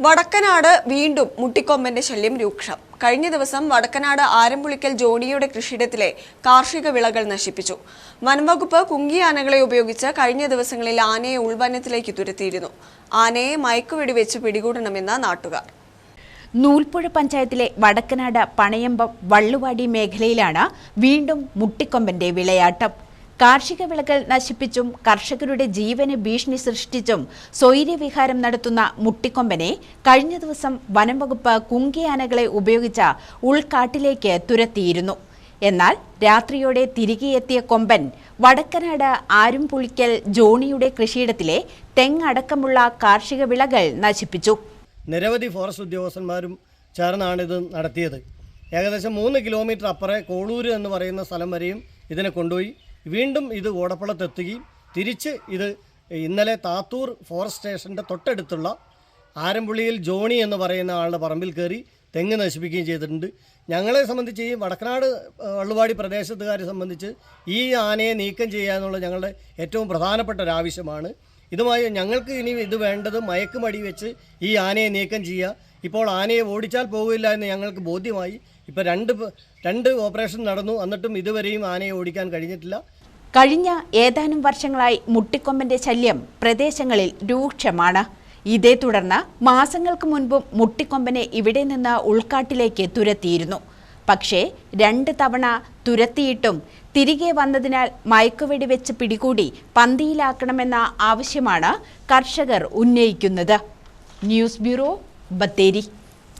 വടക്കനാട് വീണ്ടും മുട്ടിക്കൊമ്പന്റെ ശല്യം രൂക്ഷം. കഴിഞ്ഞ ദിവസം വടക്കനാട് ആരംപുളിക്കൽ ജോണിയുടെ കൃഷിയിടത്തിലെ കാർഷിക വിളകൾ നശിപ്പിച്ചു. വനംവകുപ്പ് കുങ്കി ആനകളെ ഉപയോഗിച്ച് കഴിഞ്ഞ ദിവസങ്ങളിൽ ആനയെ ഉൾവനത്തിലേക്ക് തുരത്തിയിരുന്നു. ആനയെ മയക്കുവെടി വെച്ച് പിടികൂടണമെന്ന് നാട്ടുകാർ. നൂൽപ്പുഴ പഞ്ചായത്തിലെ വടക്കനാട് പണയമ്പം വള്ളുവാടി മേഖലയിലാണ് വീണ്ടും മുട്ടിക്കൊമ്പന്റെ വിളയാട്ടം. കാർഷിക വിളകൾ നശിപ്പിച്ചും കർഷകരുടെ ജീവന് ഭീഷണി സൃഷ്ടിച്ചും സ്വൈര്യവിഹാരം നടത്തുന്ന മുട്ടിക്കൊമ്പനെ കഴിഞ്ഞ ദിവസം വനം വകുപ്പ് കുങ്കിയാനകളെ ഉപയോഗിച്ച ഉൾക്കാട്ടിലേക്ക് തുരത്തിയിരുന്നു. എന്നാൽ രാത്രിയോടെ തിരികെ എത്തിയ കൊമ്പൻ വടക്കനാട് ആരുംപുളിക്കൽ ജോണിയുടെ കൃഷിയിടത്തിലെ തെങ്ങടക്കമുള്ള കാർഷിക വിളകൾ നശിപ്പിച്ചു. നിരവധി ഫോറസ്റ്റ് ഉദ്യോഗസ്ഥന്മാരും ചേർന്നാണ് ഇത് നടത്തിയത്. ഏകദേശം മൂന്ന് കിലോമീറ്റർ അപ്പുറേ കോളൂര് എന്ന് പറയുന്ന സ്ഥലം വരെയും ഇതിനെ കൊണ്ടുപോയി. വീണ്ടും ഇത് ഓടപ്പളത്തെത്തുകയും തിരിച്ച് ഇത് ഇന്നലെ താത്തൂർ ഫോറസ്റ്റ് സ്റ്റേഷന്റെ തൊട്ടടുത്തുള്ള ആരമ്പുള്ളിയിൽ ജോണി എന്ന് പറയുന്ന ആളുടെ പറമ്പിൽ കയറി തെങ്ങ് നശിപ്പിക്കുകയും ചെയ്തിട്ടുണ്ട്. ഞങ്ങളെ സംബന്ധിച്ച് ഈ വടക്കനാട് വള്ളുവാടി പ്രദേശത്തുകാരെ സംബന്ധിച്ച് ഈ ആനയെ നീക്കം ചെയ്യുക എന്നുള്ളത് ഞങ്ങളുടെ ഏറ്റവും പ്രധാനപ്പെട്ട ഒരു ആവശ്യമാണ് ഇതുമായി ഞങ്ങൾക്ക് ഇനി ഇത് വേണ്ടത് മയക്കുമടി വെച്ച് ഈ ആനയെ നീക്കം ചെയ്യുക. ഇപ്പോൾ ആനയെ ഓടിച്ചാൽ പോകില്ല എന്ന് ഞങ്ങൾക്ക് ബോധ്യമായി. ഇപ്പോൾ രണ്ട് രണ്ട് ഓപ്പറേഷൻ നടന്നു. എന്നിട്ടും ഇതുവരെയും ആനയെ ഓടിക്കാൻ കഴിഞ്ഞിട്ടില്ല. കഴിഞ്ഞ ഏതാനും വർഷങ്ങളായി മുട്ടിക്കൊമ്പന്റെ ശല്യം പ്രദേശങ്ങളിൽ രൂക്ഷമാണ്. ഇതേ തുടർന്ന് മാസങ്ങൾക്ക് മുൻപും മുട്ടിക്കൊമ്പനെ ഇവിടെ നിന്ന് ഉൾക്കാട്ടിലേക്ക് തുരത്തിയിരുന്നു. പക്ഷേ രണ്ട് തവണ തുരത്തിയിട്ടും തിരികെ വന്നതിനാൽ മയക്കുവെടി വെച്ച് പിടികൂടി പന്തിയിലാക്കണമെന്ന ആവശ്യമാണ് കർഷകർ ഉന്നയിക്കുന്നത്. News bureau Bathery.